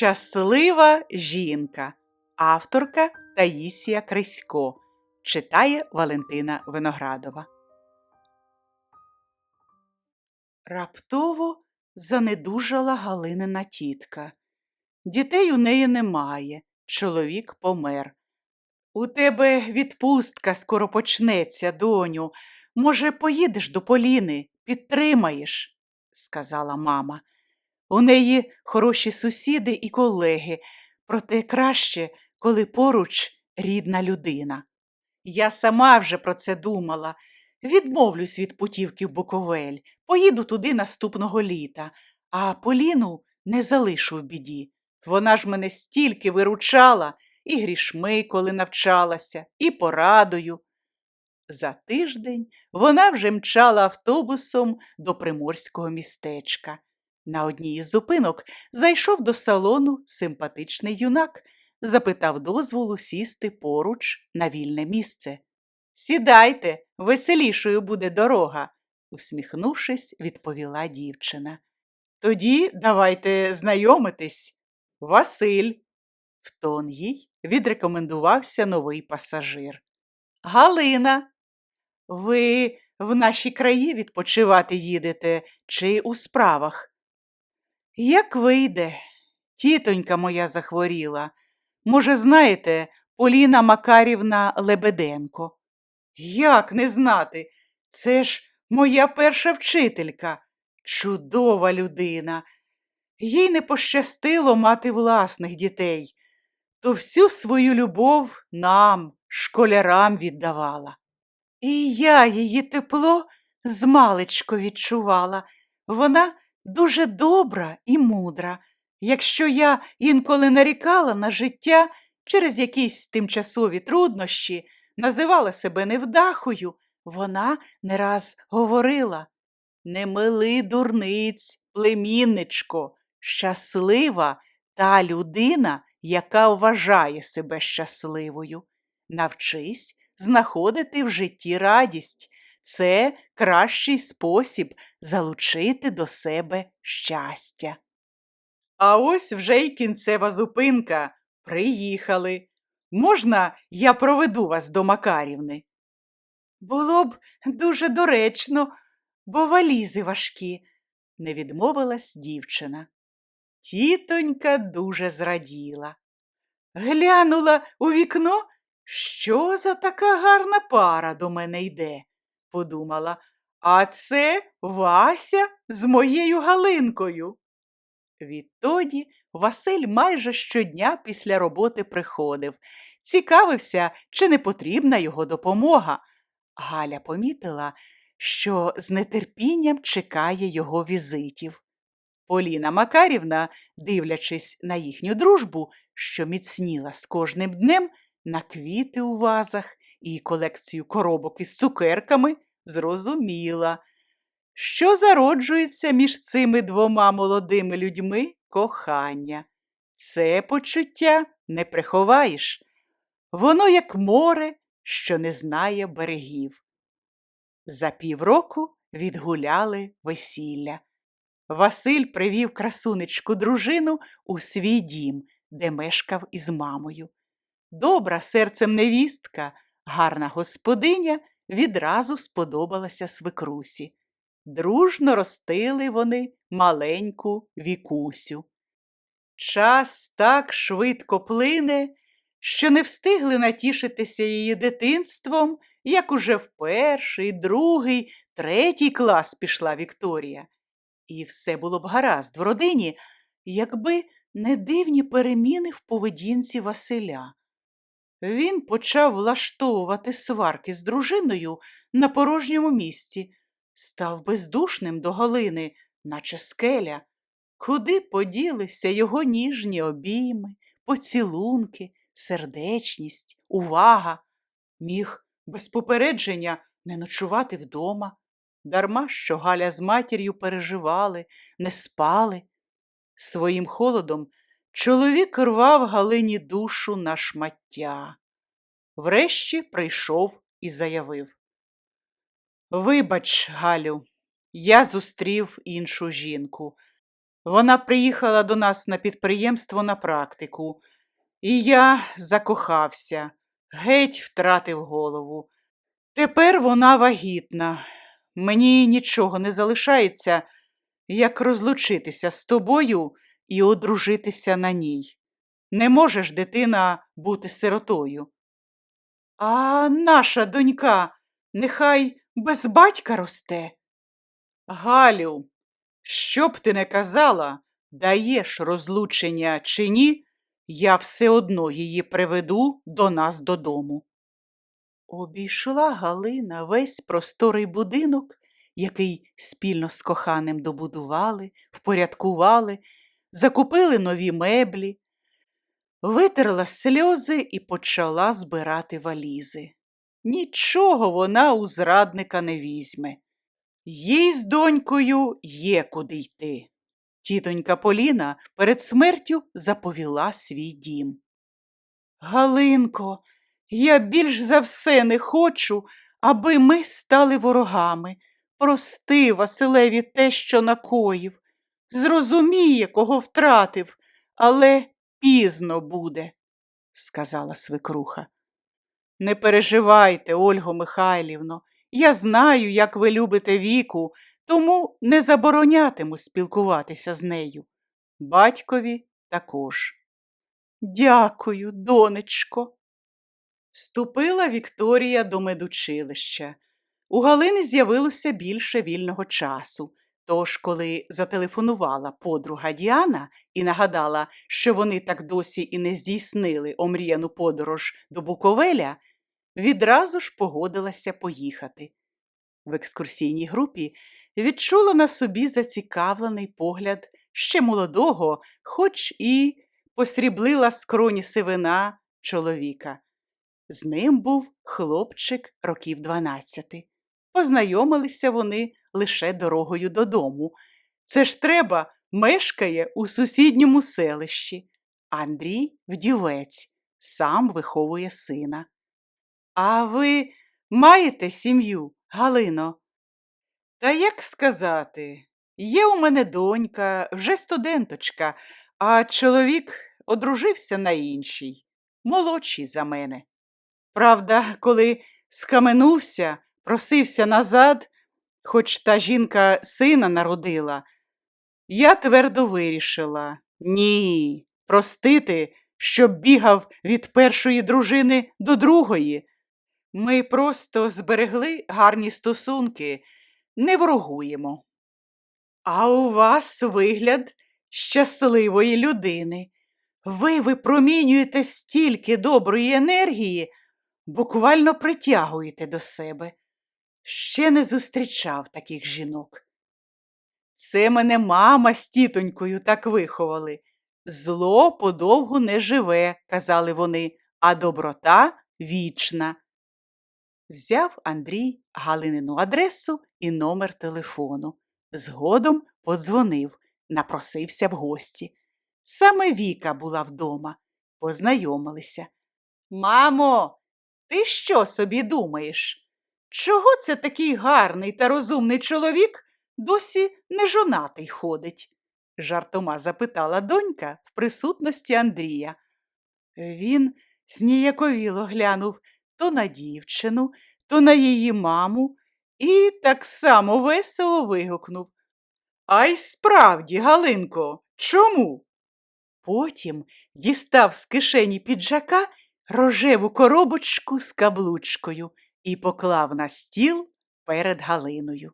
Щаслива жінка. Авторка Таїсія Крисько. Читає Валентина Виноградова. Раптово занедужала Галинина тітка. Дітей у неї немає. Чоловік помер. У тебе відпустка скоро почнеться, доню. Може, поїдеш до Поліни, підтримаєш, сказала мама. У неї хороші сусіди і колеги, проте краще, коли поруч рідна людина. Я сама вже про це думала. Відмовлюсь від путівки в Буковель, поїду туди наступного літа, а Поліну не залишу в біді. Вона ж мене стільки виручала і грішми, коли навчалася, і порадою. За тиждень вона вже мчала автобусом до приморського містечка. На одній із зупинок зайшов до салону симпатичний юнак, запитав дозволу сісти поруч на вільне місце. Сідайте, веселішою буде дорога, усміхнувшись, відповіла дівчина. Тоді давайте знайомитись. Василь. В тон їй відрекомендувався новий пасажир. Галина, ви в наші краї відпочивати їдете чи у справах? Як вийде, тітонька моя захворіла. Може, знаєте, Поліна Макарівна Лебеденко. Як не знати? Це ж моя перша вчителька, чудова людина. Їй не пощастило мати власних дітей, то всю свою любов нам, школярам, віддавала. І я її тепло змалечко відчувала. Вона дуже добра і мудра. Якщо я інколи нарікала на життя через якісь тимчасові труднощі, називала себе невдахою, вона не раз говорила Не мили дурниць, племінничко, щаслива та людина, яка вважає себе щасливою. Навчись знаходити в житті радість. Це кращий спосіб залучити до себе щастя. А ось вже й кінцева зупинка. Приїхали. Можна, я проведу вас до Макарівни? Було б дуже доречно, бо валізи важкі, не відмовилась дівчина. Тітонька дуже зраділа. Глянула у вікно, що за така гарна пара до мене йде, подумала. А це Вася з моєю Галинкою. Відтоді Василь майже щодня після роботи приходив, цікавився, чи не потрібна його допомога. Галя помітила, що з нетерпінням чекає його візитів. Поліна Макарівна, дивлячись на їхню дружбу, що міцніла з кожним днем, на квіти у вазах і колекцію коробок із цукерками, зрозуміла, що зароджується між цими двома молодими людьми кохання. Це почуття не приховаєш. Воно як море, що не знає берегів. За півроку відгуляли весілля. Василь привів красунечку дружину у свій дім, де мешкав із мамою. Добра серцем невістка, гарна господиня відразу сподобалася свекрусі. Дружно ростили вони маленьку вікусю. Час так швидко плине, що не встигли натішитися її дитинством, як уже в перший, другий, третій клас пішла Вікторія. І все було б гаразд в родині, якби не дивні переміни в поведінці Василя. Він почав влаштовувати сварки з дружиною на порожньому місці, став бездушним до Галини, наче скеля. Куди поділися його ніжні обійми, поцілунки, сердечність, увага? Міг без попередження не ночувати вдома, дарма що Галя з матір'ю переживали, не спали. Своїм холодом чоловік рвав Галині душу на шмаття. Врешті прийшов і заявив Вибач, Галю, я зустрів іншу жінку. Вона приїхала до нас на підприємство на практику, і я закохався, геть втратив голову. Тепер вона вагітна. Мені нічого не залишається, як розлучитися з тобою і одружитися на ній. Не можеш дитина бути сиротою. А наша донька нехай без батька росте. Галю, що б ти не казала, даєш розлучення чи ні, я все одно її приведу до нас додому. Обійшла Галина весь просторий будинок, який спільно з коханим добудували, впорядкували, закупили нові меблі, витерла сльози і почала збирати валізи. Нічого вона у зрадника не візьме. Їй з донькою є куди йти. Тітонька Поліна перед смертю заповіла свій дім. Галинко, я більш за все не хочу, аби ми стали ворогами. Прости Василеві те, що накоїв. Зрозуміє, кого втратив, але пізно буде, сказала свекруха. Не переживайте, Ольго Михайлівно, я знаю, як ви любите віку, тому не заборонятиму спілкуватися з нею. Батькові також. Дякую, донечко. Вступила Вікторія до медучилища. У Галини з'явилося більше вільного часу. Тож, коли зателефонувала подруга Діана і нагадала, що вони так досі і не здійснили омріяну подорож до Буковеля, відразу ж погодилася поїхати. В екскурсійній групі відчула на собі зацікавлений погляд ще молодого, хоч і посріблила скроні сивина чоловіка. З ним був хлопчик років дванадцяти. Познайомилися вони лише дорогою додому. Це ж треба мешкає у сусідньому селищі. Андрій вдівець, сам виховує сина. А ви маєте сім'ю, Галино? Та як сказати, є у мене донька, вже студенточка, а чоловік одружився на іншій, молодший за мене. Правда, коли скаменувся, просився назад, хоч та жінка сина народила, я твердо вирішила ні, простити, щоб бігав від першої дружини до другої. Ми просто зберегли гарні стосунки, не ворогуємо. А у вас вигляд щасливої людини. Ви випромінюєте стільки доброї енергії, буквально притягуєте до себе. Ще не зустрічав таких жінок. Це мене мама з тітонькою так виховали. Зло подовгу не живе, казали вони, а доброта вічна. Взяв Андрій Галинину адресу і номер телефону. Згодом подзвонив, напросився в гості. Саме Віка була вдома. Познайомилися. Мамо, ти що собі думаєш? Чого це такий гарний та розумний чоловік досі не жонатий ходить? жартома запитала донька в присутності Андрія. Він зніяковіло глянув то на дівчину, то на її маму і так само весело вигукнув. А й справді, Галинко, чому? Потім дістав з кишені піджака рожеву коробочку з каблучкою і поклав на стіл перед Галиною.